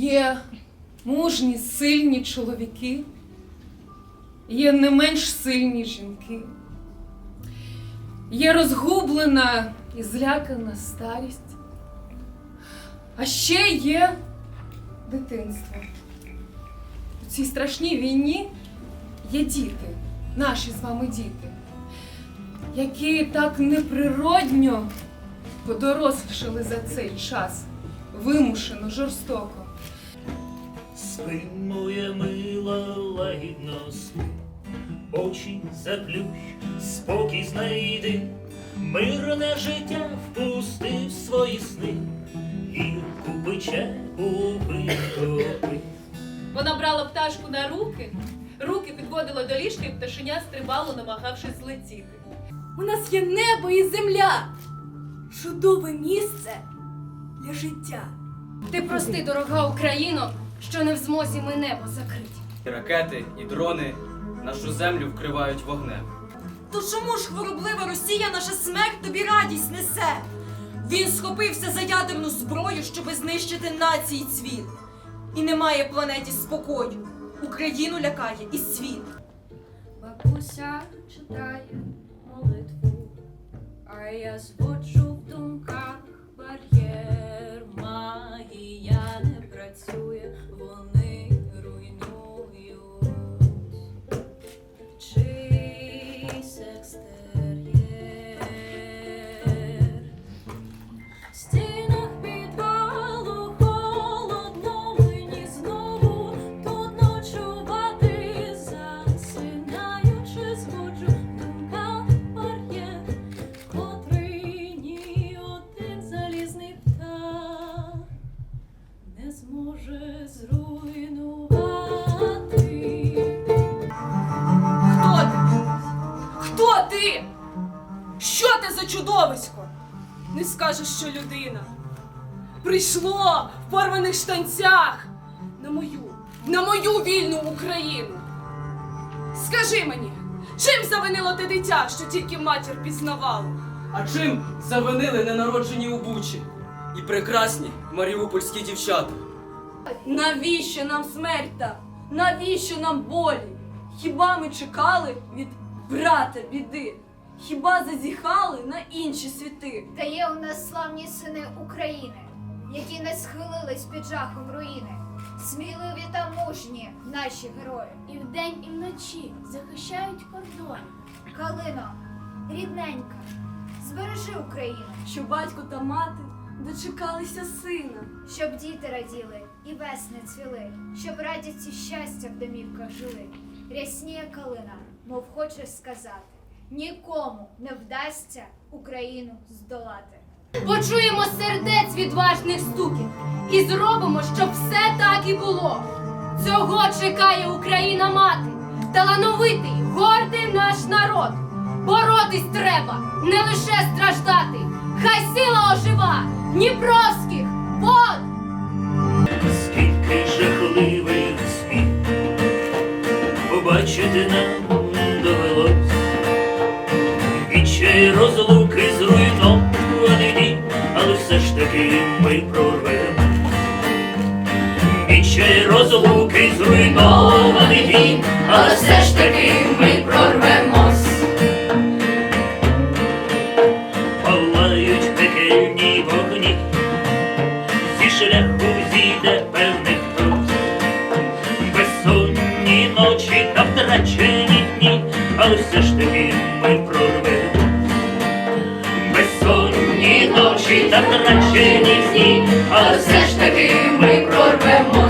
Є мужні, сильні чоловіки, є не менш сильні жінки, є розгублена і злякана старість, а ще є дитинство. У цій страшній війні є діти, наші з вами діти, які так неприродньо подорослішали за цей час, вимушено, жорстоко. Спи, моя мила, лагідно спи, очі заплющ, спокій знайди, мирне життя впусти в свої сни, гірку пече витопи. Вона брала пташку на руки, руки підводила до ліжка і пташеня стрибало, намагавшись злетіти. У нас є небо і земля. Чудове місце для життя. Ти прости, дорога Україно, що не в змозі ми небо закрити. І ракети і дрони нашу землю вкривають вогнем. То чому ж хвороблива Росія наша смерть тобі радість несе? Він схопився за ядерну зброю, щоби знищити нації цвіт. І немає планеті спокою. Україну лякає і світ. Бабуся читає молитву, а я зводжу зруйнувати. Хто ти? Хто ти? Що ти за чудовисько? Не скажеш, що людина. Прийшло в порваних штанцях на мою, на мою вільну Україну. Скажи мені, чим завинило те дитя, що тільки матір пізнавало? А чим завинили ненароджені у Бучі і прекрасні маріупольські дівчата? Навіщо нам смерть та? Навіщо нам болі? Хіба ми чекали від брата біди? Хіба зазіхали на інші світи? Та є у нас славні сини України, які не схилились під жахом руїни. Сміливі та мужні наші герої. І вдень, і вночі захищають кордон. Калино, рідненька, збережи Україну, Що батько та мати дочекалися сина. щоб діти раділи і весни цвіли, щоб радість і щастя в домівках жили. Рясніє калина, мов хоче сказати, нікому не вдасться Україну здолати. Почуємо сердець відважних стуків і зробимо, щоб все так і було. Цього чекає Україна мати, талановитий, гордий наш народ. Боротись треба, не лише страждати. Хай сила ожива Дніпровських Відчай розлуки зруйнований дім, але все ж таки ми прорвемось. Палають пекельні вогні, зі шляху зійде певних трус. Безсонні ночі та втрачені дні, але все ж таки ми прорвемо. Безсонні ночі та втрачені дні, але все ж таки ми прорвемо.